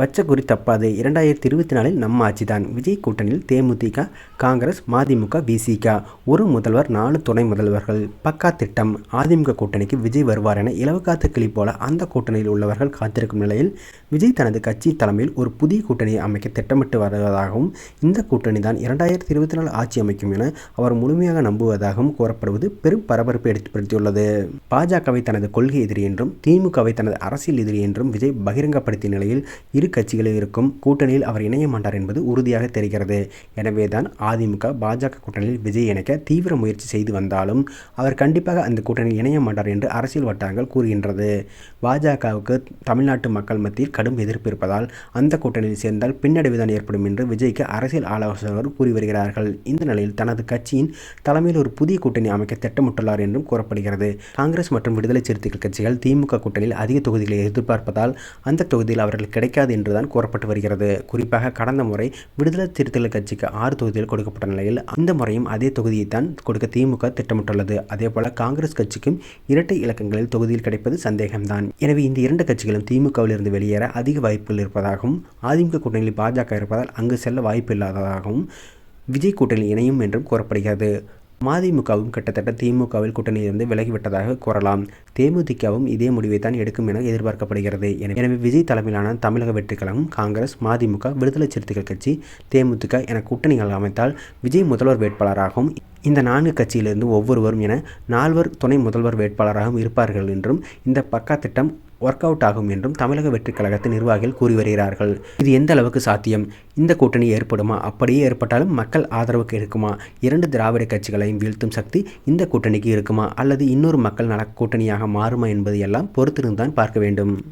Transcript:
வச்ச குறி தப்பாது. இரண்டாயிரத்தி இருபத்தி நாலில் நம்ம ஆட்சி தான் விஜய் கூட்டணியில் தேமுதிக காங்கிரஸ் மதிமுக விசிக. ஒரு முதல்வர் நாலு துணை முதல்வர்கள். பக்கா திட்டம். அதிமுக கூட்டணிக்கு விஜய் வருவார் என இலவக்காத்து கிளி போல அந்த கூட்டணியில் உள்ளவர்கள் காத்திருக்கும் நிலையில் விஜய் தனது கட்சி தலைமையில் ஒரு புதிய கூட்டணியை அமைக்க திட்டமிட்டு வருவதாகவும் இந்த கூட்டணி தான் இரண்டாயிரத்தி இருபத்தி நாலு ஆட்சி அமைக்கும் என அவர் முழுமையாக நம்புவதாகவும் கூறப்படுவது பெரும் பரபரப்பை ஏற்படுத்தியுள்ளது. பாஜகவை தனது கொள்கை எதிரி என்றும் திமுகவை தனது அரசியல் எதிரி என்றும் விஜய் பகிரங்கப்படுத்திய நிலையில் இரு கட்சிகளில் இருக்கும் கூட்டணியில் அவர் இணைய மாட்டார் என்பது உறுதியாக தெரிகிறது. எனவேதான் அதிமுக பாஜக கூட்டணியில் விஜய் இணைக்க தீவிர முயற்சி செய்து வந்தாலும் அவர் கண்டிப்பாக அந்த கூட்டணியில் இணைய மாட்டார் என்று அரசியல் வட்டாரங்கள் கூறுகின்றது. பாஜகவுக்கு தமிழ்நாட்டு மக்கள் மத்தியில் கடும் எதிர்ப்பு இருப்பதால் அந்த கூட்டணியில் சேர்ந்தால் பின்னடைவுதான் ஏற்படும் என்று விஜய்க்கு அரசியல் ஆலோசகர் கூறி வருகிறார்கள். இந்த நிலையில் தனது கட்சியின் தலைமையில் ஒரு புதிய கூட்டணி அமைக்க திட்டமிட்டுள்ளார் என்றும் கூறப்படுகிறது. காங்கிரஸ் மற்றும் விடுதலை சிறுத்தைகள் கட்சிகள் திமுக கூட்டணியில் அதிக தொகுதிகளை எதிர்பார்ப்பதால் அந்த தொகுதியில் அவர்கள் கிடைக்காது என்றுதான் கூறப்பட்டு வருகிறது. குறிப்பாக கடந்த முறை விடுதலை சிறுத்தைகள் கட்சிக்கு ஆறு தொகுதிகள் கொடுக்கப்பட்ட நிலையில் இந்த முறையும் அதே தொகுதியை தான் கொடுக்க திமுக திட்டமிட்டுள்ளது. அதேபோல காங்கிரஸ் கட்சிக்கும் இரட்டை இலக்கங்களில் தொகுதியில் கிடைப்பது சந்தேகம்தான். எனவே இந்த இரண்டு கட்சிகளும் திமுகவில் இருந்து வெளியேற அதிக வாய்ப்புகள் இருப்பதாகவும் அதிமுக கூட்டணியில் பாஜக இருப்பதால் அங்கு செல்ல வாய்ப்பு இல்லாததாகவும் விஜய் கூட்டணி இணையும் என்றும் கூறப்படுகிறது. மதிமுகவும் கிட்டத்தட்ட திமுகவில் கூட்டணியிலிருந்து விலகிவிட்டதாக கூறலாம். தேமுதிகவும் இதே முடிவை தான் எடுக்கும் என எதிர்பார்க்கப்படுகிறது. எனவே விஜய் தலைமையிலான தமிழக வெற்றிக்கழகம் காங்கிரஸ் மதிமுக விடுதலை சிறுத்தைகள் கட்சி தேமுதிக என கூட்டணிகள் அமைத்தால் விஜய் முதல்வர் வேட்பாளராகவும் இந்த நான்கு கட்சியிலிருந்து ஒவ்வொருவரும் என நால்வர் துணை முதல்வர் வேட்பாளராகவும் இருப்பார்கள் என்றும் இந்த பக்கா திட்டம் ஒர்க் அவுட் ஆகும் என்றும் தமிழக வெற்றிக் கழகத்தின் நிர்வாகிகள் கூறி வருகிறார்கள். இது எந்த அளவுக்கு சாத்தியம்? இந்த கூட்டணி ஏற்படுமா? அப்படியே ஏற்பட்டாலும் மக்கள் ஆதரவுக்கு இருக்குமா? இரண்டு திராவிட கட்சிகளையும் வீழ்த்தும் சக்தி இந்த கூட்டணிக்கு இருக்குமா? அல்லது இன்னொரு மக்கள் நல கூட்டணியாக மாறுமா என்பது எல்லாம் பொறுத்திருந்தான் பார்க்க வேண்டும்.